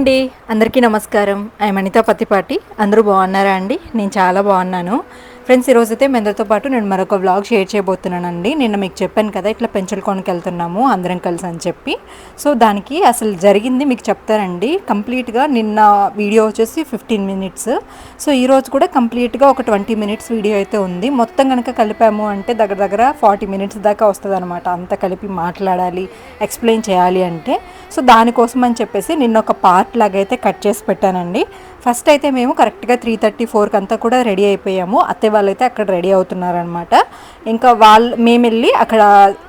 అండి. అందరికీ నమస్కారం. ఐ అనిత పత్తిపాటి. అందరూ బాగున్నారా అండి? నేను చాలా బాగున్నాను. ఫ్రెండ్స్ ఈరోజు అయితే మీ అందరితో పాటు నేను మరొక వ్లాగ్ షేర్ చేయబోతున్నానండి. నిన్న మీకు చెప్పాను కదా ఇట్లా పెంచలకోనకి వెళ్తున్నాము అందరం కలిసి అని చెప్పి. సో దానికి అసలు జరిగింది మీకు చెప్తానండి. కంప్లీట్గా నిన్న వీడియో వచ్చేసి ఫిఫ్టీన్ మినిట్స్ సో ఈరోజు కూడా కంప్లీట్గా ఒక ట్వంటీ మినిట్స్ వీడియో అయితే ఉంది. మొత్తం కనుక కలిపాము అంటే దగ్గర దగ్గర ఫార్టీ మినిట్స్ దాకా వస్తుంది అనమాట అంత కలిపి మాట్లాడాలి ఎక్స్ప్లెయిన్ చేయాలి అంటే. సో దానికోసం అని చెప్పేసి నిన్న ఒక పార్ట్ లాగా అయితే కట్ చేసి పెట్టానండి. ఫస్ట్ అయితే మేము కరెక్ట్గా త్రీ థర్టీ ఫోర్కి అంతా కూడా రెడీ అయిపోయాము. అత్తయ్య వాళ్ళైతే అక్కడ రెడీ అవుతున్నారనమాట ఇంకా వాళ్ళు మేము వెళ్ళి అక్కడ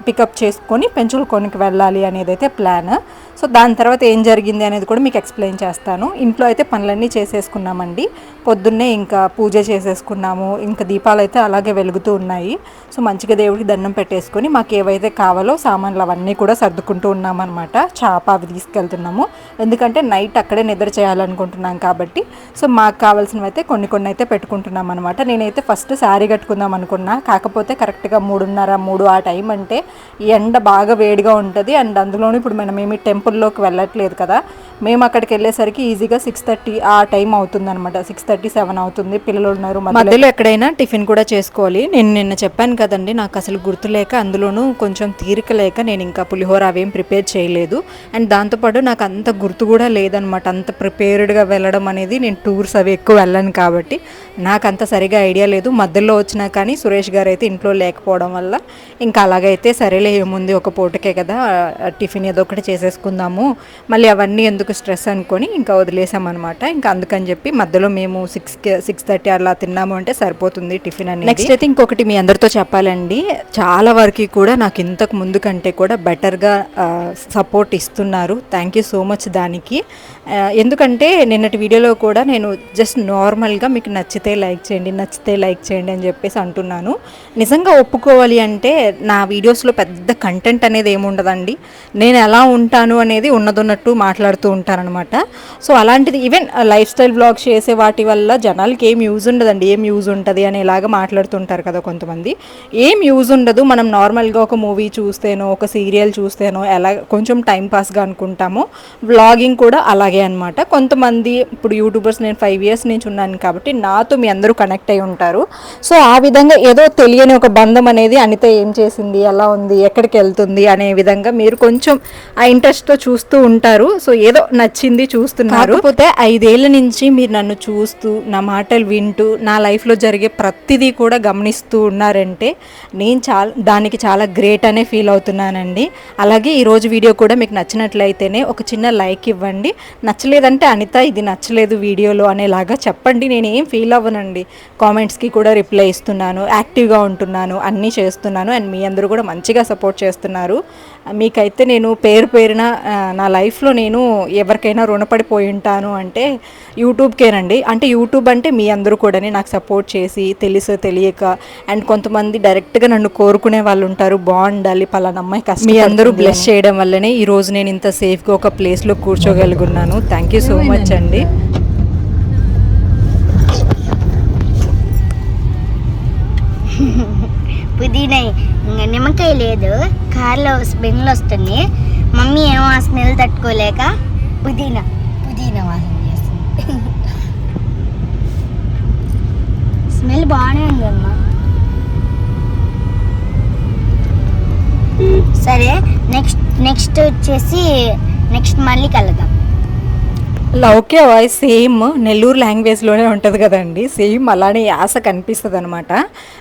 పికప్ చేసుకొని పెంచులకోనికి వెళ్ళాలి అనేది అయితే ప్లాన్ సో దాని తర్వాత ఏం జరిగింది అనేది కూడా మీకు ఎక్స్ప్లెయిన్ చేస్తాను. ఇంట్లో అయితే పనులన్నీ చేసేసుకున్నామండి. పొద్దున్నే ఇంకా పూజ చేసేసుకున్నాము. ఇంకా దీపాలు అయితే అలాగే వెలుగుతూ ఉన్నాయి. సో మంచిగా దేవుడికి దండం పెట్టేసుకొని మాకు ఏవైతే కావాలో సామాన్లు అవన్నీ కూడా సర్దుకుంటూ ఉన్నామన్నమాట. చాప అవి తీసుకెళ్తున్నాము. ఎందుకంటే నైట్ అక్కడే నిద్ర చేయాలనుకుంటున్నాం కాబట్టి. సో మాకు కావాల్సినవి అయితే కొన్ని కొన్ని అయితే పెట్టుకుంటున్నాం అనమాట నేనైతే ఫస్ట్ శారీ కట్టుకుందాం అనుకున్నా. కాకపోతే కరెక్ట్గా మూడున్నర మూడు ఆ టైం అంటే ఎండ బాగా వేడిగా ఉంటుంది. అండ్ అందులోనూ ఇప్పుడు మనం ఏమి టెంపుల్లోకి వెళ్ళట్లేదు కదా. మేము అక్కడికి వెళ్ళేసరికి ఈజీగా సిక్స్ థర్టీ ఆ టైం అవుతుంది అనమాట సిక్స్ థర్టీ సెవెన్ అవుతుంది. పిల్లలు ఉన్నారు మధ్యలో ఎక్కడైనా టిఫిన్ కూడా చేసుకోవాలి. నేను నిన్న చెప్పాను కదండి నాకు అసలు గుర్తులేక అందులోనూ కొంచెం తీరిక లేక నేను ఇంకా పులిహోర అవేం ప్రిపేర్ చేయలేదు. అండ్ దాంతోపాటు నాకు అంత గుర్తు కూడా లేదనమాట అంత ప్రిపేర్డ్గా వెళ్ళడం అనేది నేను టూర్స్ అవి ఎక్కువ వెళ్ళను కాబట్టి నాకు అంత సరిగా ఐడియా లేదు. మధ్యలో వచ్చినా కానీ సురేష్ గారు అయితే ఇంట్లో లేకపోవడం వల్ల ఇంకా అలాగైతే సరేలే ఏముంది ఒక పూటకే కదా టిఫిన్ ఏదో ఒకటి చేసేసుకుందాము. మళ్ళీ అవన్నీ ఎందుకు స్ట్రెస్ అనుకొని ఇంకా వదిలేసామన్నమాట. ఇంకా అందుకని చెప్పి మధ్యలో మేము సిక్స్ సిక్స్ థర్టీ అలా తిన్నాము అంటే సరిపోతుంది టిఫిన్ అనేది. నెక్స్ట్ అయితే ఇంకొకటి మీ అందరితో చెప్పాలండి. చాలా వరకు కూడా నాకు ఇంతకు ముందు కంటే కూడా బెటర్గా సపోర్ట్ ఇస్తున్నారు. థ్యాంక్ యూ సో మచ్ దానికి. ఎందుకంటే నిన్నటి వీడియోలో కూడా నేను జస్ట్ నార్మల్గా మీకు నచ్చితే లైక్ చేయండి నచ్చితే లైక్ చేయండి అని చెప్పేసి అంటున్నాను. నిజంగా ఒప్పుకోవాలి అంటే నా వీడియోస్లో పెద్ద కంటెంట్ అనేది ఏముండదండి. నేను ఎలా ఉంటాను అనేది ఉన్నదన్నట్టు మాట్లాడుతూ ఉంటారనమాట సో అలాంటిది ఈవెన్ లైఫ్ స్టైల్ బ్లాగ్స్ చేసే వాటి వల్ల జనాలకి ఏం యూజ్ ఉండదండి. ఏం యూజ్ ఉంటుంది అనేలాగా మాట్లాడుతుంటారు కదా కొంతమంది. ఏం యూజ్ ఉండదు. మనం నార్మల్గా ఒక మూవీ చూస్తేనో ఒక సీరియల్ చూస్తేనో ఎలా కొంచెం టైంపాస్గా అనుకుంటామో వ్లాగింగ్ కూడా అలాగే అనమాట కొంతమంది ఇప్పుడు యూట్యూబర్స్ నేను ఫైవ్ ఇయర్స్ నుంచి ఉన్నాను కాబట్టి నాతో మీ అందరూ కనెక్ట్ అయి ఉంటారు. సో ఆ విధంగా ఏదో తెలియని ఒక బంధం అనేది అనిత ఏం చేసింది? ఎలా ఉంది? ఎక్కడికి వెళ్తుంది? అనే విధంగా మీరు కొంచెం ఆ ఇంట్రెస్ట్తో చూస్తూ ఉంటారు. సో ఏదో నచ్చింది చూస్తున్నారు. కాకపోతే ఐదేళ్ళ నుంచి మీరు నన్ను చూస్తూ నా మాటలు వింటూ నా లైఫ్లో జరిగే ప్రతిదీ కూడా గమనిస్తూ ఉన్నారంటే నేను చాలా దానికి చాలా గ్రేట్ అనే ఫీల్ అవుతున్నానండి. అలాగే ఈరోజు వీడియో కూడా మీకు నచ్చినట్లయితేనే ఒక చిన్న లైక్ ఇవ్వండి. నచ్చలేదంటే అనిత ఇది నచ్చలేదు వీడియోలో అనేలాగా చెప్పండి. నేను ఏం ఫీల్ అవ్వనండి. కామెంట్స్కి కూడా రిప్లై ఇస్తున్నాను యాక్టివ్గా ఉంటున్నాను అన్నీ చేస్తున్నాను. అండ్ మీ అందరూ కూడా మంచిగా సపోర్ట్ చేస్తున్నారు. మీకైతే నేను పేరు పేరున నా లైఫ్లో నేను ఎవరికైనా రుణపడిపోయి ఉంటాను అంటే యూట్యూబ్కేనండి. అంటే యూట్యూబ్ అంటే మీ అందరూ కూడా నాకు సపోర్ట్ చేసి తెలుసు తెలియక అండ్ కొంతమంది డైరెక్ట్గా నన్ను కోరుకునే వాళ్ళు ఉంటారు. బాగుండాలి పలానా అమ్మాయి కష్టం మీ అందరూ బ్లెస్ చేయడం వల్లనే ఈ రోజు నేను ఇంత సేఫ్గా ఒక ప్లేస్లో కూర్చోగలుగున్నాను. థ్యాంక్ యూ సో మచ్ అండి. పుదీనా ఇంకా నిమ్మకాయ లేదు. కారులో స్మెల్ వస్తుంది. మమ్మీ ఏమో ఆ స్మెల్ తట్టుకోలేక పుదీనా పుదీనా వాసన చేస్తుంది. స్మెల్ బాగానే ఉందమ్మా సరే నెక్స్ట్ నెక్స్ట్ వచ్చేసి నెక్స్ట్ మళ్ళీ కలుద్దాం లౌక్య వాయిస్ సేమ్ నెల్లూరు లాంగ్వేజ్లోనే ఉంటుంది కదండి సేమ్ అలానే యాస కనిపిస్తుంది అనమాట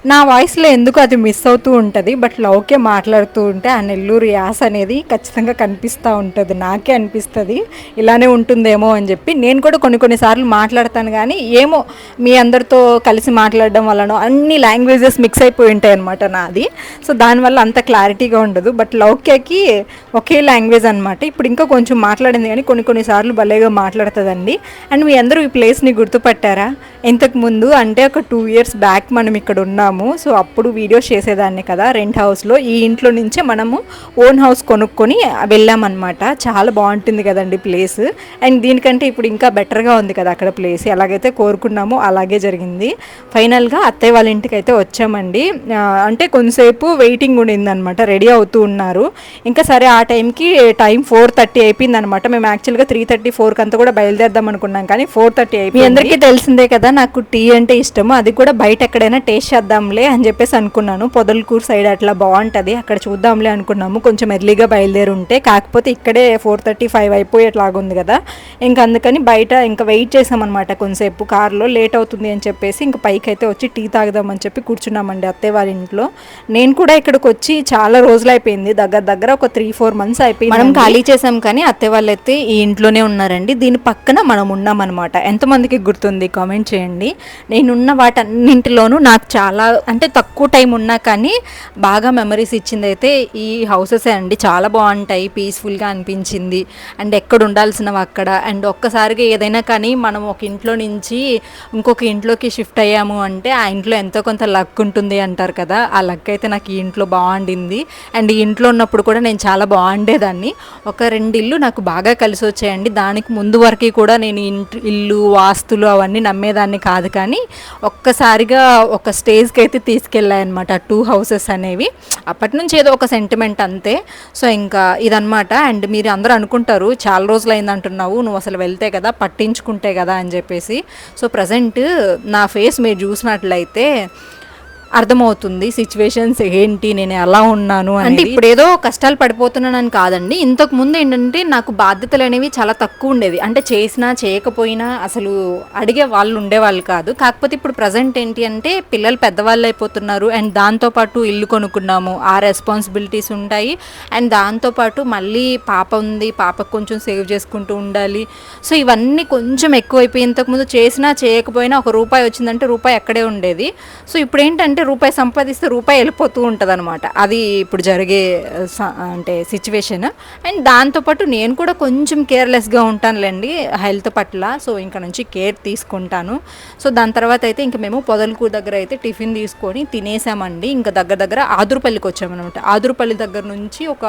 నా వాయిస్లో ఎందుకు అది మిస్ అవుతూ ఉంటుంది బట్ లౌక్య మాట్లాడుతూ ఉంటే ఆ నెల్లూరు యాస అనేది ఖచ్చితంగా కనిపిస్తూ ఉంటుంది నాకే అనిపిస్తుంది ఇలానే ఉంటుందేమో అని చెప్పి నేను కూడా కొన్ని కొన్నిసార్లు మాట్లాడతాను కానీ ఏమో మీ అందరితో కలిసి మాట్లాడడం వలన అన్ని లాంగ్వేజెస్ మిక్స్ అయిపోయి ఉంటాయి అనమాట నాది. సో దానివల్ల అంత క్లారిటీగా ఉండదు బట్ లౌక్యకి ఒకే లాంగ్వేజ్ అనమాట ఇప్పుడు ఇంకా కొంచెం మాట్లాడింది కానీ కొన్ని కొన్నిసార్లు భలేగా మాట్లాడుతుందండి. అండ్ మీ అందరూ ఈ ప్లేస్ని గుర్తుపట్టారా? ఇంతకుముందు అంటే ఒక టూ ఇయర్స్ బ్యాక్ మనం ఇక్కడ ఉన్నాము. సో అప్పుడు వీడియోస్ చేసేదాన్ని కదా రెంట్ హౌస్లో ఈ ఇంట్లో నుంచే మనము ఓన్ హౌస్ కొనుక్కొని వెళ్ళామన్నమాట. చాలా బాగుంటుంది కదండి ప్లేస్ అండ్ దీనికంటే ఇప్పుడు ఇంకా బెటర్గా ఉంది కదా అక్కడ ప్లేస్ ఎలాగైతే కోరుకున్నామో అలాగే జరిగింది. ఫైనల్గా అత్తయ్య వాళ్ళ ఇంటికి అయితే వచ్చామండి. అంటే కొంతసేపు వెయిటింగ్ ఉండిందనమాట రెడీ అవుతూ ఉన్నారు. ఇంకా సరే ఆ టైంకి టైం ఫోర్ థర్టీ అయిపోయింది అనమాట మేము యాక్చువల్గా త్రీ థర్టీ ఫోర్కి అంతా కూడా బయలుదేరదాం అనుకున్నాం కానీ ఫోర్ థర్టీ అయిపోయి మీ అందరికీ తెలిసిందే కదా నాకు టీ అంటే ఇష్టము అది కూడా బయట ఎక్కడైనా టేస్ట్ చేద్దాంలే అని చెప్పేసి అనుకున్నాను. పొదలకూరు సైడ్ అట్లా బాగుంటుంది అక్కడ చూద్దాంలే అనుకున్నాము. కొంచెం ఎర్లీగా బయలుదేరి ఉంటే కాకపోతే ఇక్కడే ఫోర్ థర్టీ ఫైవ్ అయిపోయేట్లాగుంది కదా. ఇంకా అందుకని బయట ఇంకా వెయిట్ చేసామన్నమాట కొంతసేపు కార్లో లేట్ అవుతుంది అని చెప్పేసి ఇంకా పైకి అయితే వచ్చి టీ తాగుదామని చెప్పి కూర్చున్నామండి అత్తయ్య వాళ్ళ ఇంట్లో. నేను కూడా ఇక్కడికి వచ్చి చాలా రోజులు అయిపోయింది దగ్గర దగ్గర ఒక త్రీ ఫోర్ మంత్స్ అయిపోయింది మనం ఖాళీ చేసాం కానీ అత్తయ్య వాళ్ళు అయితే ఈ ఇంట్లోనే ఉన్నారండి. దీని పక్కన మనం ఉన్నామన్నమాట. ఎంతమందికి గుర్తుంది? కామెంట్ చేయండి. నేనున్న వాటన్నింటిలోనూ నాకు చాలా అంటే తక్కువ టైం ఉన్నా కానీ బాగా మెమరీస్ ఇచ్చింది అయితే ఈ హౌసెసే అండి. చాలా బాగుంటాయి పీస్ఫుల్గా అనిపించింది. అండ్ ఎక్కడ ఉండాల్సినవి అక్కడ. అండ్ ఒక్కసారిగా ఏదైనా కానీ మనం ఒక ఇంట్లో నుంచి ఇంకొక ఇంట్లోకి షిఫ్ట్ అయ్యాము అంటే ఆ ఇంట్లో ఎంతో కొంత లక్ ఉంటుంది అంటారు కదా. ఆ లక్ అయితే నాకు ఈ ఇంట్లో బాగుండింది. అండ్ ఈ ఇంట్లో ఉన్నప్పుడు కూడా నేను చాలా బాగుండేదాన్ని. ఒక రెండు ఇల్లు నాకు బాగా కలిసి వచ్చాయండి దానికి ముందు వరకు కూడా నేను ఇంటి ఇల్లు వాస్తులు అవన్నీ నమ్మేదాన్ని కాదు కానీ ఒక్కసారిగా ఒక స్టేజ్కి అయితే తీసుకెళ్ళాయన్నమాట. టూ హౌసెస్ అనేవి. అప్పటి నుంచి ఏదో ఒక సెంటిమెంట్ అంతే. సో ఇంకా ఇదనమాట అండ్ మీరు అందరూ అనుకుంటారు చాలా రోజులు అయిందంటున్నావు నువ్వు అసలు వెళ్తే కదా పట్టించుకుంటే కదా అని చెప్పేసి. సో ప్రజెంట్ నా ఫేస్ మీరు చూసినట్లయితే అర్థమవుతుంది సిచ్యువేషన్స్ ఏంటి నేను ఎలా ఉన్నాను అంటే ఇప్పుడు ఏదో కష్టాలు పడిపోతున్నానని కాదండి. ఇంతకు ముందు ఏంటంటే నాకు బాధ్యతలు అనేవి చాలా తక్కువ ఉండేది అంటే చేసినా చేయకపోయినా అసలు అడిగే వాళ్ళు ఉండేవాళ్ళు కాదు. కాకపోతే ఇప్పుడు ప్రజెంట్ ఏంటి అంటే పిల్లలు పెద్దవాళ్ళు అయిపోతున్నారు అండ్ దాంతోపాటు ఇల్లు కొనుక్కున్నాము. ఆ రెస్పాన్సిబిలిటీస్ ఉంటాయి. అండ్ దాంతోపాటు మళ్ళీ పాప ఉంది. పాపకు కొంచెం సేవ్ చేసుకుంటూ ఉండాలి. సో ఇవన్నీ కొంచెం ఎక్కువైపోయి ఇంతకుముందు చేసినా చేయకపోయినా ఒక రూపాయి వచ్చిందంటే రూపాయి అక్కడే ఉండేది. సో ఇప్పుడు ఏంటంటే అంటే రూపాయి సంపాదిస్తే రూపాయి వెళ్ళిపోతూ ఉంటుంది అనమాట అది ఇప్పుడు జరిగే అంటే సిచ్యువేషన్ అండ్ దాంతోపాటు నేను కూడా కొంచెం కేర్లెస్గా ఉంటానులేండి హెల్త్ పట్ల. సో ఇంకా నుంచి కేర్ తీసుకుంటాను. సో దాని తర్వాత అయితే ఇంకా మేము పొదలకూరు దగ్గర అయితే టిఫిన్ తీసుకొని తినేసామండి. ఇంకా దగ్గర దగ్గర ఆదురుపల్లికి వచ్చామన్నమాట. ఆదురుపల్లి దగ్గర నుంచి ఒక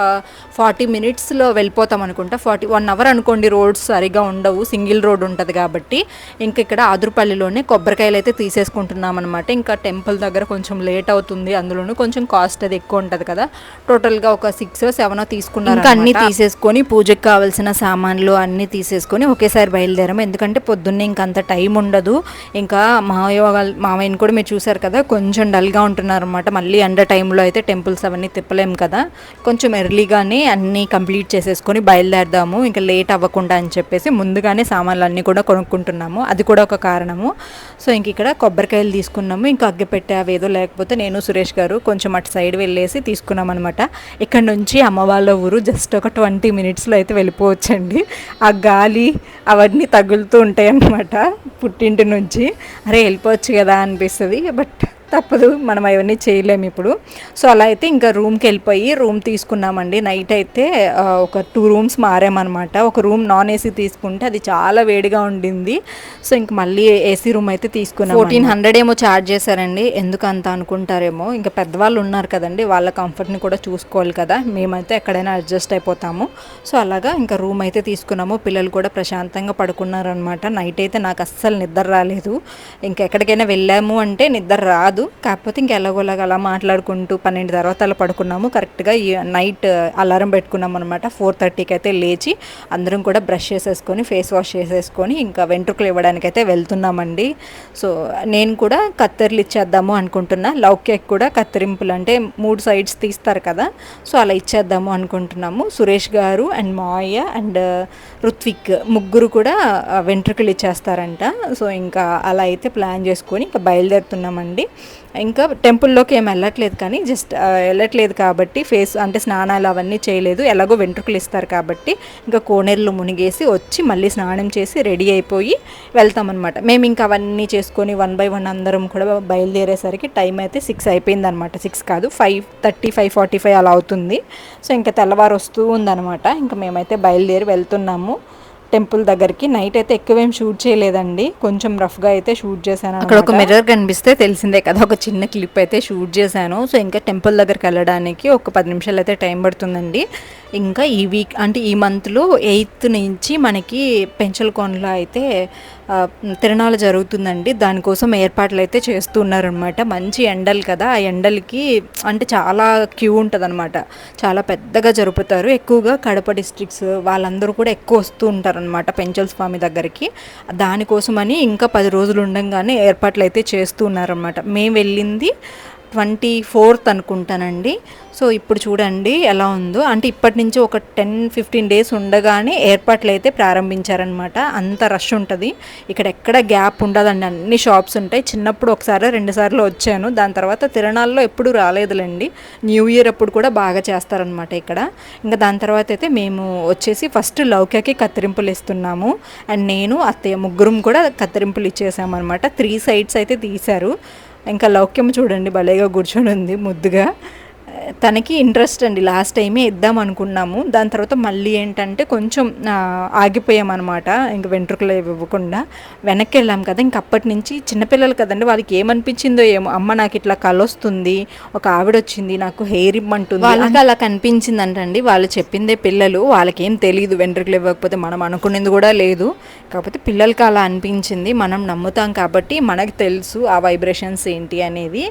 ఫార్టీ మినిట్స్లో వెళ్ళిపోతాం అనుకుంటా. ఫార్టీ వన్ అవర్ అనుకోండి రోడ్స్ సరిగా ఉండవు. సింగిల్ రోడ్ ఉంటుంది కాబట్టి ఇంకా ఇక్కడ ఆదురుపల్లిలోనే కొబ్బరికాయలు అయితే తీసేసుకుంటున్నాం అనమాట ఇంకా టెంపుల్ దగ్గర కొంచెం లేట్ అవుతుంది అందులోనూ కొంచెం కాస్ట్ అది ఎక్కువ ఉంటుంది కదా. టోటల్గా ఒక సిక్స్ సెవెన్ తీసుకున్నారు ఇంకా అన్ని తీసేసుకొని పూజకి కావాల్సిన సామాన్లు అన్నీ తీసేసుకొని ఒకేసారి బయలుదేరాము. ఎందుకంటే పొద్దున్నే ఇంకా అంత టైం ఉండదు. ఇంకా మావయ్య వాళ్ళ మావయ్యని కూడా మీరు చూసారు కదా కొంచెం డల్గా ఉంటున్నారు అనమాట మళ్ళీ అండర్ టైంలో అయితే టెంపుల్స్ అవన్నీ తిప్పలేము కదా. కొంచెం ఎర్లీగానే అన్నీ కంప్లీట్ చేసేసుకొని బయలుదేరదాము. ఇంకా లేట్ అవ్వకుండా అని చెప్పేసి ముందుగానే సామాన్లు అన్నీ కూడా కొనుక్కుంటున్నాము. అది కూడా ఒక కారణము. సో ఇంక ఇక్కడ కొబ్బరికాయలు తీసుకున్నాము. ఇంకా అగ్గిపెట్టే అవి ఏదో లేకపోతే నేను సురేష్ గారు కొంచెం అటు సైడ్ వెళ్ళేసి తీసుకున్నాం అనమాట ఇక్కడ నుంచి అమ్మ వాళ్ళ ఊరు జస్ట్ ఒక ట్వంటీ మినిట్స్లో అయితే వెళ్ళిపోవచ్చండి. ఆ గాలి అవన్నీ తగులుతూ ఉంటాయి అన్నమాట పుట్టింటి నుంచి. అరే వెళ్ళిపోవచ్చు కదా అనిపిస్తుంది బట్ తప్పదు మనం అవన్నీ చేయలేము ఇప్పుడు. సో అలా అయితే ఇంకా రూమ్కి వెళ్ళిపోయి రూమ్ తీసుకున్నామండి. నైట్ అయితే ఒక టూ రూమ్స్ మారామన్నమాట. ఒక రూమ్ నాన్ ఏసీ తీసుకుంటే అది చాలా వేడిగా ఉండింది. సో ఇంక మళ్ళీ ఏసీ రూమ్ అయితే తీసుకున్నాం ఫోర్టీన్ హండ్రెడ్ ఏమో ఛార్జ్ చేశారండి. ఎందుకు అంత అనుకుంటారేమో. ఇంకా పెద్దవాళ్ళు ఉన్నారు కదండి వాళ్ళ కంఫర్ట్ని కూడా చూసుకోవాలి కదా. మేమైతే ఎక్కడైనా అడ్జస్ట్ అయిపోతాము. సో అలాగా ఇంకా రూమ్ అయితే తీసుకున్నాము. పిల్లలు కూడా ప్రశాంతంగా పడుకున్నారనమాట నైట్ అయితే నాకు అస్సలు నిద్ర రాలేదు. ఇంకా ఎక్కడికైనా వెళ్ళాము అంటే నిద్ర రాదు. కాదు. కాకపోతే ఇంక ఎలాగోలాగా అలా మాట్లాడుకుంటూ పన్నెండు తర్వాత అలా పడుకున్నాము. కరెక్ట్గా నైట్ అలారం పెట్టుకున్నాం అనమాట ఫోర్ థర్టీకి అయితే లేచి అందరం కూడా బ్రష్ చేసేసుకొని ఫేస్ వాష్ చేసేసుకొని ఇంకా వెంట్రుకలు ఇవ్వడానికైతే వెళ్తున్నామండి. సో నేను కూడా కత్తెరలు ఇచ్చేద్దాము అనుకుంటున్నా. లవ్ కేక్ కూడా కత్తిరింపులు అంటే మూడు సైడ్స్ తీస్తారు కదా. సో అలా ఇచ్చేద్దాము అనుకుంటున్నాము. సురేష్ గారు అండ్ మాయ అండ్ రుత్విక్ ముగ్గురు కూడా వెంట్రుకలు ఇచ్చేస్తారంట. సో ఇంకా అలా అయితే ప్లాన్ చేసుకొని ఇంకా బయలుదేరుతున్నామండి. ఇంకా టెంపుల్లోకి ఏం వెళ్ళట్లేదు కానీ జస్ట్ వెళ్ళట్లేదు కాబట్టి ఫేస్ అంటే స్నానాలు అవన్నీ చేయలేదు. ఎలాగో వెంట్రుకలు ఇస్తారు కాబట్టి ఇంకా కోనేరులో మునిగేసి వచ్చి మళ్ళీ స్నానం చేసి రెడీ అయిపోయి వెళ్తామన్నమాట. మేము ఇంకా అవన్నీ చేసుకొని వన్ బై వన్ అందరం కూడా బయలుదేరేసరికి టైం అయితే సిక్స్ అయిపోయింది అనమాట సిక్స్ కాదు five thirty five forty five అలా అవుతుంది. సో ఇంకా తెల్లవారు వస్తూ ఉందన్నమాట. ఇంకా మేమైతే బయలుదేరి వెళ్తున్నాము. టెంపుల్ దగ్గరికి. నైట్ అయితే ఎక్కువేం షూట్ చేయలేదండి. కొంచెం రఫ్గా అయితే షూట్ చేశాను అక్కడ ఒక మిర్రర్ కనిపిస్తే తెలిసిందే కదా ఒక చిన్న క్లిప్ అయితే షూట్ చేశాను. సో ఇంకా టెంపుల్ దగ్గరికి వెళ్ళడానికి ఒక పది నిమిషాలు అయితే టైం పడుతుందండి. ఇంకా ఈ వీక్ అంటే ఈ మంత్లో ఎయిత్ నుంచి మనకి పెంచలకోనలో అయితే తిరణాలు జరుగుతుందండి. దానికోసం ఏర్పాట్లు అయితే చేస్తున్నారనమాట మంచి ఎండలు కదా. ఆ ఎండలకి అంటే చాలా క్యూ ఉంటుంది చాలా పెద్దగా జరుపుతారు. ఎక్కువగా కడప డిస్ట్రిక్ట్స్ వాళ్ళందరూ కూడా ఎక్కువ వస్తూ ఉంటారనమాట పెంచల స్వామి దగ్గరికి. దానికోసమని ఇంకా పది రోజులు ఉండంగానే ఏర్పాట్లు అయితే చేస్తూ ఉన్నారనమాట మేము వెళ్ళింది ట్వంటీ ఫోర్త్ అనుకుంటానండి. సో ఇప్పుడు చూడండి ఎలా ఉందో. అంటే ఇప్పటి నుంచి ఒక టెన్ ఫిఫ్టీన్ డేస్ ఉండగానే ఏర్పాట్లు అయితే ప్రారంభించారనమాట అంత రష్ ఉంటుంది. ఇక్కడ ఎక్కడ గ్యాప్ ఉండదండి. అన్ని షాప్స్ ఉంటాయి. చిన్నప్పుడు ఒకసారి రెండుసార్లు వచ్చాను. దాని తర్వాత తిరణాల్లో ఎప్పుడు రాలేదులేండి. న్యూ ఇయర్ అప్పుడు కూడా బాగా చేస్తారనమాట ఇక్కడ. ఇంకా దాని తర్వాత అయితే మేము వచ్చేసి ఫస్ట్ లౌక్యకి కత్తిరింపులు ఇస్తున్నాము. అండ్ నేను అత్తయ్య ముగ్గురం కూడా కత్తిరింపులు ఇచ్చేసామన్నమాట. త్రీ సైడ్స్ అయితే తీశారు. ఇంకా లౌక్యం చూడండి భలేగా కూర్చొని ఉంది ముద్దుగా. తనకి ఇంట్రెస్ట్ అండి. లాస్ట్ టైమే ఇద్దాం అనుకున్నాము. దాని తర్వాత మళ్ళీ ఏంటంటే కొంచెం ఆగిపోయామన్నమాట. ఇంక వెంట్రుకలు ఇవ్వకుండా వెనక్కి వెళ్ళాం కదా. ఇంక అప్పటి నుంచి చిన్నపిల్లలు కదండి వాళ్ళకి ఏమనిపించిందో ఏమో. అమ్మ నాకు ఇట్లా కలొస్తుంది ఒక ఆవిడ వచ్చింది నాకు హెయిర్ ఇమ్మంటుంది వాళ్ళకి అలా కనిపించింది అంటండి వాళ్ళు చెప్పిందే పిల్లలు వాళ్ళకి ఏం తెలియదు వెంట్రుకలు ఇవ్వకపోతే మనం అనుకునేది కూడా లేదు. కాకపోతే పిల్లలకి అలా అనిపించింది. మనం నమ్ముతాం కాబట్టి మనకి తెలుసు ఆ వైబ్రేషన్స్ ఏంటి అనేది.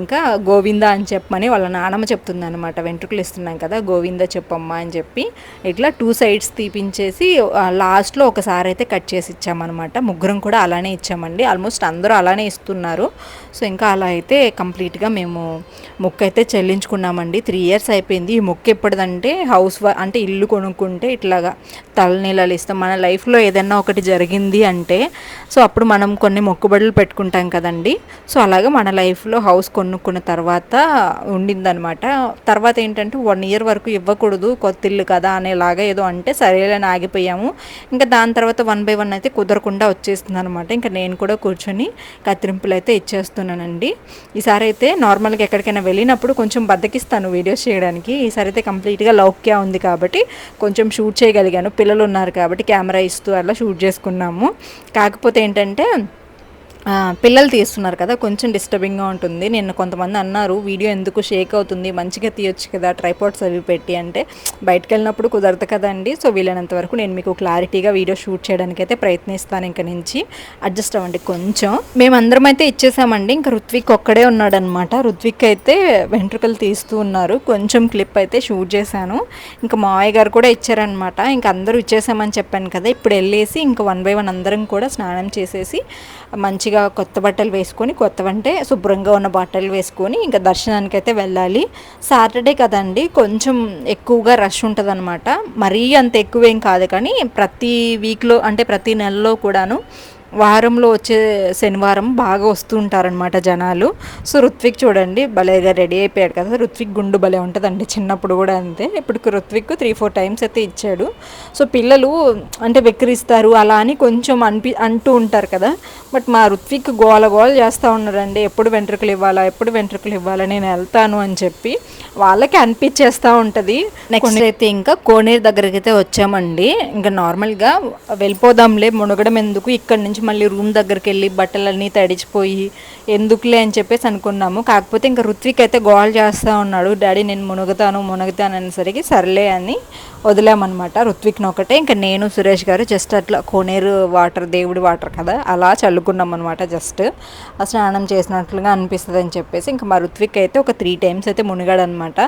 ఇంకా గోవింద అని చెప్పమని వాళ్ళ నానమ్మ చెప్తుంది అనమాట వెంట్రుకలు ఇస్తున్నాం కదా గోవింద చెప్పమ్మా అని చెప్పి. ఇట్లా టూ సైడ్స్ తీపించేసి లాస్ట్లో ఒకసారి అయితే కట్ చేసి ఇచ్చామన్నమాట. ముగ్గురం కూడా అలానే ఇచ్చామండి. ఆల్మోస్ట్ అందరూ అలానే ఇస్తున్నారు. సో ఇంకా అలా అయితే కంప్లీట్గా మేము మొక్క అయితే చెల్లించుకున్నామండి. త్రీ ఇయర్స్ అయిపోయింది. ఈ మొక్క ఎప్పటిదంటే హౌస్ అంటే ఇల్లు కొనుక్కుంటే ఇట్లాగా తలనీళ్ళలు ఇస్తాం. మన లైఫ్లో ఏదైనా ఒకటి జరిగింది అంటే సో అప్పుడు మనం కొన్ని మొక్కుబడులు పెట్టుకుంటాం కదండి. సో అలాగే మన లైఫ్లో హౌస్ కొనుక్కున్న తర్వాత ఉండిందనమాట తర్వాత ఏంటంటే వన్ ఇయర్ వరకు ఇవ్వకూడదు కొత్త ఇల్లు కదా అనేలాగా ఏదో అంటే సరేలేని ఆగిపోయాము. ఇంకా దాని తర్వాత వన్ బై వన్ అయితే కుదరకుండా వచ్చేస్తుంది అనమాట ఇంకా నేను కూడా కూర్చొని కత్తిరింపులు అయితే ఇచ్చేస్తున్నానండి. ఈసారి అయితే నార్మల్గా ఎక్కడికైనా వెళ్ళినప్పుడు కొంచెం బద్దకిస్తాను వీడియోస్ చేయడానికి. ఈసారి అయితే కంప్లీట్గా లౌక్యా ఉంది కాబట్టి కొంచెం షూట్ చేయగలిగాను. పిల్లలు ఉన్నారు కాబట్టి కెమెరా ఇస్తూ అలా షూట్ చేసుకున్నాము. కాకపోతే ఏంటంటే పిల్లలు తీస్తున్నారు కదా కొంచెం డిస్టర్బింగ్గా ఉంటుంది. నేను కొంతమంది అన్నారు వీడియో ఎందుకు షేక్ అవుతుంది? మంచిగా తీయొచ్చు కదా ట్రైపాడ్స్ అవి పెట్టి అంటే బయటకు వెళ్ళినప్పుడు కుదరదు కదండి. సో వీలైనంత వరకు నేను మీకు క్లారిటీగా వీడియో షూట్ చేయడానికి అయితే ప్రయత్నిస్తాను ఇంక నుంచి. అడ్జస్ట్ అవ్వండి కొంచెం. మేమందరం అయితే ఇచ్చేసామండి. ఇంకా రుత్విక్ ఒక్కడే ఉన్నాడనమాట. రుత్విక్ అయితే వెంట్రుకలు తీస్తూ ఉన్నారు. కొంచెం క్లిప్ అయితే షూట్ చేశాను. ఇంకా మావయ్య గారు కూడా ఇచ్చారనమాట. ఇంకా అందరూ ఇచ్చేసామని చెప్పాను కదా ఇప్పుడు వెళ్ళేసి ఇంకా వన్ బై వన్ అందరం కూడా స్నానం చేసేసి మంచి మంచిగా కొత్త బట్టలు వేసుకొని కొత్తవంటే శుభ్రంగా ఉన్న బట్టలు వేసుకొని ఇంకా దర్శనానికి అయితే వెళ్ళాలి. సాటర్డే కదండి కొంచెం ఎక్కువగా రష్ ఉంటుంది అనమాట మరీ అంత ఎక్కువేం కాదు కానీ ప్రతి వీక్లో అంటే ప్రతి నెలలో కూడాను వారంలో వచ్చే శనివారం బాగా వస్తూ ఉంటారనమాట జనాలు. సో రుత్విక్ చూడండి భలేగా రెడీ అయిపోయాడు కదా. రుత్విక్ గుండు భలే ఉంటుందండి చిన్నప్పుడు కూడా అంతే. ఇప్పుడు రుత్విక్ త్రీ ఫోర్ టైమ్స్ అయితే ఇచ్చాడు. సో పిల్లలు అంటే వెక్కిరిస్తారు అలా అని కొంచెం అనిపి అంటూ ఉంటారు కదా. బట్ మా రుత్విక్ గోల గోల చేస్తూ ఉన్నారండి ఎప్పుడు వెంట్రుకలు ఇవ్వాలా ఎప్పుడు వెంట్రుకలు ఇవ్వాలా నేను వెళ్తాను అని చెప్పి వాళ్ళకి అనిపించేస్తూ ఉంటుంది. నెక్స్ట్ అయితే ఇంకా కోనేరు దగ్గరికి అయితే వచ్చామండి. ఇంకా నార్మల్గా వెళ్ళిపోదాంలే మునగడం ఎందుకు ఇక్కడి నుంచి మళ్ళీ రూమ్ దగ్గరికి వెళ్ళి బట్టలన్నీ తడిచిపోయి ఎందుకులే అని చెప్పేసి అనుకున్నాము. కాకపోతే ఇంకా రుత్విక్ అయితే గోల్ చేస్తూ ఉన్నాడు. డాడీ నేను మునుగుతాను మునుగుతాను అనేసరికి సర్లే అని వదిలామన్నమాట. రుత్విక్ని ఒకటే ఇంకా నేను సురేష్ గారు జస్ట్ అట్లా కోనేరు వాటర్ దేవుడి వాటర్ కదా అలా చల్లుకున్నాం అనమాట జస్ట్. ఆ స్నానం చేసినట్లుగా అనిపిస్తుంది అని చెప్పేసి ఇంకా మా రుత్విక్ అయితే ఒక త్రీ టైమ్స్ అయితే మునిగాడనమాట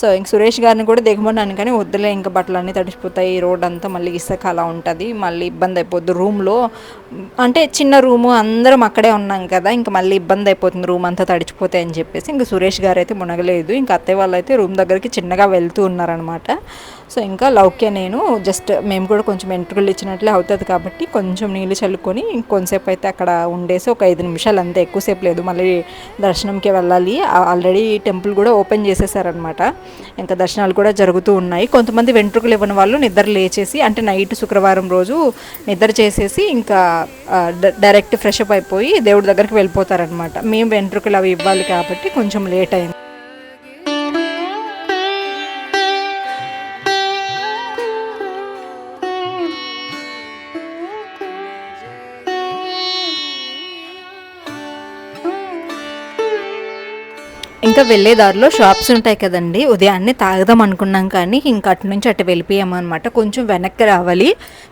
సో ఇంక సురేష్ గారిని కూడా దిగమన్నాను కానీ వద్దులే ఇంకా బట్టలు అన్నీ తడిచిపోతాయి రోడ్ అంతా మళ్ళీ ఇసుక అలా ఉంటుంది మళ్ళీ ఇబ్బంది అయిపోద్ది రూమ్లో. అంటే చిన్న రూము అందరం అక్కడే ఉన్నాం కదా ఇంకా మళ్ళీ ఇబ్బంది అయిపోతుంది రూమ్ అంతా తడిచిపోతాయి అని చెప్పేసి. ఇంకా సురేష్ గారు అయితే మునగలేదు. ఇంకా అత్తయ్య వాళ్ళు అయితే రూమ్ దగ్గరికి చిన్నగా వెళ్తూ ఉన్నారనమాట సో ఇంకా లౌక్య నేను జస్ట్ మేము కూడా కొంచెం ఎంట్రుకలు ఇచ్చినట్లే అవుతుంది కాబట్టి కొంచెం నీళ్ళు చల్లుకొని కొంతసేపు అయితే అక్కడ ఉండేసి ఒక ఐదు నిమిషాలు అంతే ఎక్కువసేపు లేదు. మళ్ళీ దర్శనంకి వెళ్ళాలి. ఆల్రెడీ టెంపుల్ కూడా ఓపెన్ చేసేసారనమాట ఇంకా దర్శనాలు కూడా జరుగుతూ ఉన్నాయి. కొంతమంది వెంట్రుకలు ఇవ్వని వాళ్ళు నిద్ర లేచేసి అంటే నైట్ శుక్రవారం రోజు నిద్ర చేసేసి ఇంకా డ- డైరెక్ట్ ఫ్రెష్ అప్ అయిపోయి దేవుడి దగ్గరికి వెళ్ళిపోతారనమాట మేము వెంట్రుకలు అవి ఇవ్వాలి కాబట్టి కొంచెం లేట్ అయింది. ఇంకా వెళ్ళే దారిలో షాప్స్ ఉంటాయి కదండి. ఉదయాన్నే తాగుదాం అనుకున్నాం కానీ ఇంకా అటు నుంచి అటు వెళ్ళిపోయాము అనమాట కొంచెం వెనక్కి రావాలి.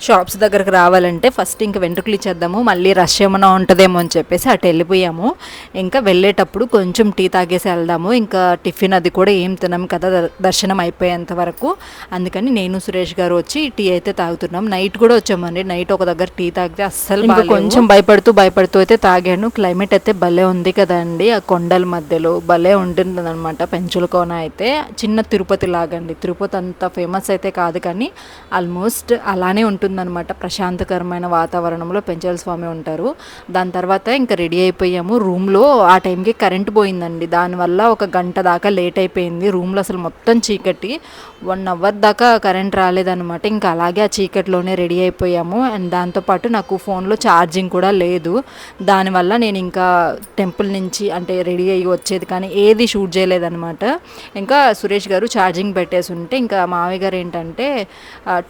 షాప్స్ దగ్గరకు రావాలంటే ఫస్ట్ ఇంకా వెంట్రుకలు ఇచ్చేద్దాము. మళ్ళీ రష్ ఏమైనా ఉంటుందేమో అని చెప్పేసి అటు వెళ్ళిపోయాము. ఇంకా వెళ్ళేటప్పుడు కొంచెం టీ తాగేసి వెళ్దాము. ఇంకా టిఫిన్ అది కూడా ఏం తినాం కదా. దర్శనం అయిపోయేంత వరకు. అందుకని నేను సురేష్ గారు వచ్చి టీ అయితే తాగుతున్నాం. నైట్ కూడా వచ్చామండి. నైట్ ఒక దగ్గర టీ తాగితే అస్సలు ఇంకా కొంచెం భయపడుతూ భయపడుతూ అయితే తాగాను. క్లైమేట్ అయితే భలే ఉంది కదండి. ఆ కొండల మధ్యలో భలే ఉంటుంది. ఉంటుందన్నమాట పెంచుల కోన అయితే. చిన్న తిరుపతి లాగండి. తిరుపతి అంత ఫేమస్ అయితే కాదు కానీ ఆల్మోస్ట్ అలానే ఉంటుందన్నమాట. ప్రశాంతకరమైన వాతావరణంలో పెంచల స్వామి ఉంటారు. దాని తర్వాత ఇంకా రెడీ అయిపోయాము. రూమ్లో ఆ టైంకి కరెంట్ పోయిందండి. దానివల్ల ఒక గంట దాకా లేట్ అయిపోయింది. రూమ్లో అసలు మొత్తం చీకటి. వన్ అవర్ దాకా కరెంట్ రాలేదన్నమాట. ఇంకా అలాగే ఆ చీకటిలోనే రెడీ అయిపోయాము. అండ్ దాంతోపాటు నాకు ఫోన్లో ఛార్జింగ్ కూడా లేదు. దానివల్ల నేను ఇంకా టెంపుల్ నుంచి అంటే రెడీ అయ్యి వచ్చేది కానీ ఏది షూట్ చేయలేదన్నమాట. ఇంకా సురేష్ గారు ఛార్జింగ్ పెట్టేసి ఉంటే ఇంకా మావయ్య గారు ఏంటంటే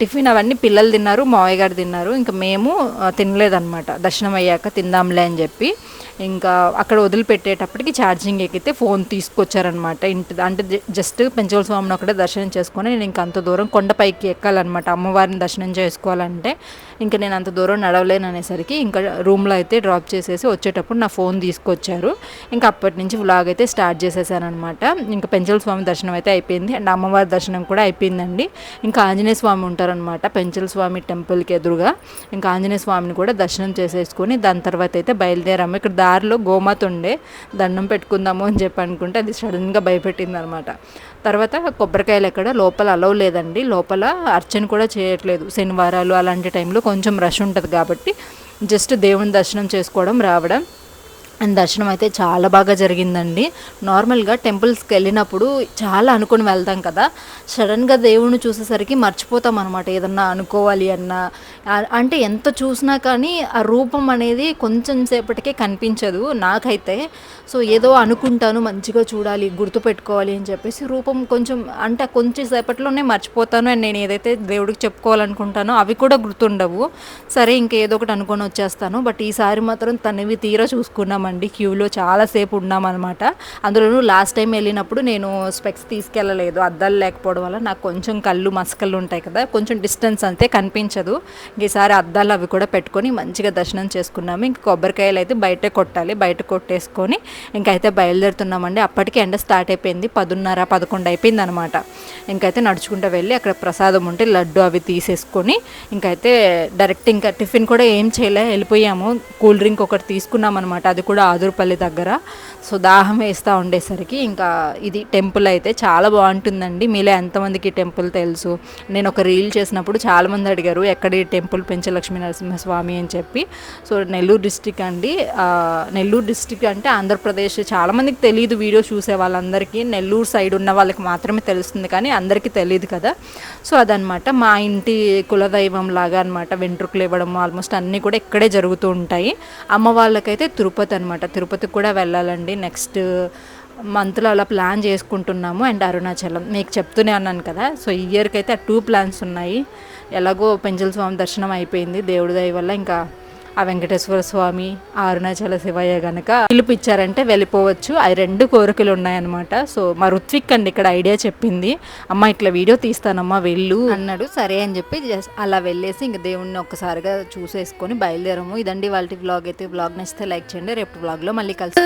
టిఫిన్ అవన్నీ పిల్లలు తిన్నారు మావయ్య గారు తిన్నారు ఇంకా మేము తినలేదనమాట తినలేదన్నమాట. దర్శనం అయ్యాక తిందాంలే అని చెప్పి ఇంకా అక్కడ వదిలిపెట్టేటప్పటికి ఛార్జింగ్ ఎక్కితే ఫోన్ తీసుకొచ్చారనమాట ఇంటి అంటే జస్ట్ పెంచోల స్వామిని ఒకటే దర్శనం చేసుకొని నేను ఇంకా అంత దూరం కొండపైకి ఎక్కాలన్నమాట. అమ్మవారిని దర్శనం చేసుకోవాలంటే ఇంకా నేను అంత దూరం నడవలేను అనేసరికి ఇంకా రూమ్లో అయితే డ్రాప్ చేసేసి వచ్చేటప్పుడు నా ఫోన్ తీసుకొచ్చారు. ఇంకా అప్పటి నుంచి వ్లాగ్ అయితే స్టార్ట్ చేశారు అనమాట ఇంకా పెంచల స్వామి దర్శనం అయితే అయిపోయింది. అండ్ అమ్మవారి దర్శనం కూడా అయిపోయిందండి. ఇంకా ఆంజనేయ స్వామి ఉంటారనమాట పెంచల స్వామి టెంపుల్కి ఎదురుగా. ఇంకా ఆంజనేయ స్వామిని కూడా దర్శనం చేసేసుకొని దాని తర్వాత అయితే బయలుదేరాము. ఇక్కడ దారిలో గోమాత ఉండే. దండం పెట్టుకుందాము అని చెప్పి అనుకుంటే అది సడన్గా భయపెట్టింది అనమాట తర్వాత కొబ్బరికాయలు ఎక్కడ? లోపల అలవ్ లేదండి. లోపల అర్చన కూడా చేయట్లేదు. శనివారాలు అలాంటి టైంలో కొంచెం రష్ ఉంటుంది కాబట్టి జస్ట్ దేవుని దర్శనం చేసుకోవడం రావడం అండ్ దర్శనం అయితే చాలా బాగా జరిగిందండి. నార్మల్గా టెంపుల్స్కి వెళ్ళినప్పుడు చాలా అనుకుని వెళ్తాం కదా. సడన్గా దేవుణ్ణి చూసేసరికి మర్చిపోతాం అనమాట ఏదన్నా అనుకోవాలి అన్నా. అంటే ఎంత చూసినా కానీ ఆ రూపం అనేది కొంచెం సేపటికే కనిపించదు నాకైతే. సో ఏదో అనుకుంటాను మంచిగా చూడాలి గుర్తుపెట్టుకోవాలి అని చెప్పేసి రూపం కొంచెం అంటే కొంచెం సేపట్లోనే మర్చిపోతాను అండ్ నేను ఏదైతే దేవుడికి చెప్పుకోవాలనుకుంటానో అవి కూడా గుర్తుండవు. సరే ఇంకేదో ఒకటి అనుకొని వచ్చేస్తాను. బట్ ఈసారి మాత్రం తనవి తీరా చూసుకున్నామండి క్యూలో చాలాసేపు ఉన్నామన్నమాట. అందులోనూ లాస్ట్ టైం వెళ్ళినప్పుడు నేను స్పెక్స్ తీసుకెళ్ళలేదు. అద్దాలు లేకపోవడం వల్ల నాకు కొంచెం కళ్ళు మసకలు ఉంటాయి కదా కొంచెం డిస్టెన్స్ అంతే కనిపించదు. ఈసారి అద్దాలు అవి కూడా పెట్టుకొని మంచిగా దర్శనం చేసుకున్నాము. ఇంక కొబ్బరికాయలు అయితే బయటే కొట్టాలి బయట కొట్టేసుకొని ఇంకైతే బయలుదేరుతున్నామండి. అప్పటికి ఎండ స్టార్ట్ అయిపోయింది పదున్నర పదకొండు అయిపోయింది అనమాట ఇంకైతే నడుచుకుంటూ వెళ్ళి అక్కడ ప్రసాదం ఉంటే లడ్డు అవి తీసేసుకొని ఇంకైతే డైరెక్ట్ ఇంకా టిఫిన్ కూడా ఏం చేయలే వెళ్ళిపోయాము. కూల్ డ్రింక్ ఒకటి తీసుకున్నాం అనమాట అది కూడా ఆదురుపల్లి దగ్గర. సో దాహం వేస్తూ ఉండేసరికి ఇంకా ఇది టెంపుల్ అయితే చాలా బాగుంటుందండి. మీలో ఎంతమందికి టెంపుల్ తెలుసు? నేను ఒక రీల్ చేసినప్పుడు చాలామంది అడిగారు ఎక్కడ ఈ టెంపుల్ పెంచలక్ష్మీ నరసింహస్వామి? అని చెప్పి. సో నెల్లూరు డిస్టిక్ అండి. నెల్లూరు డిస్టిక్ అంటే ఆంధ్రప్రదేశ్. చాలామందికి తెలియదు వీడియో చూసే వాళ్ళందరికీ. నెల్లూరు సైడ్ ఉన్న వాళ్ళకి మాత్రమే తెలుస్తుంది కానీ అందరికీ తెలియదు కదా. సో అదనమాట. మా ఇంటి కులదైవం లాగా అనమాట వెంట్రుకలు ఇవ్వడం ఆల్మోస్ట్ అన్నీ కూడా ఇక్కడే జరుగుతూ ఉంటాయి. అమ్మ వాళ్ళకైతే తిరుపతి అనమాట తిరుపతికి కూడా వెళ్ళాలండి. నెక్స్ట్ మంత్లో అలా ప్లాన్ చేసుకుంటున్నాము అండ్ అరుణాచలం. మీకు చెప్తూనే ఉన్నాను కదా. సో ఈ ఇయర్కి అయితే ఆ టూ ప్లాన్స్ ఉన్నాయి. ఎలాగో పెంచల స్వామి దర్శనం అయిపోయింది. దేవుడి దయ వల్ల ఇంకా ఆ వెంకటేశ్వర స్వామి ఆ అరుణాచల శివయ్య గనక పిలిపిచ్చారంటే వెళ్ళిపోవచ్చు. అవి రెండు కోరికలు ఉన్నాయన్నమాట. సో మా రుత్విక్ అండి ఇక్కడ ఐడియా చెప్పింది. అమ్మ ఇట్లా వీడియో తీస్తానమ్మా వెళ్ళు. అన్నాడు. సరే అని చెప్పి జస్ట్ అలా వెళ్ళేసి ఇంక దేవుణ్ణి ఒక్కసారిగా చూసేసుకొని బయలుదేరము. ఇదండి వాళ్ళ బ్లాగ్ అయితే బ్లాగ్ నచ్చితే లైక్ చేయండి. రేపు బ్లాగ్లో మళ్ళీ కలిసి.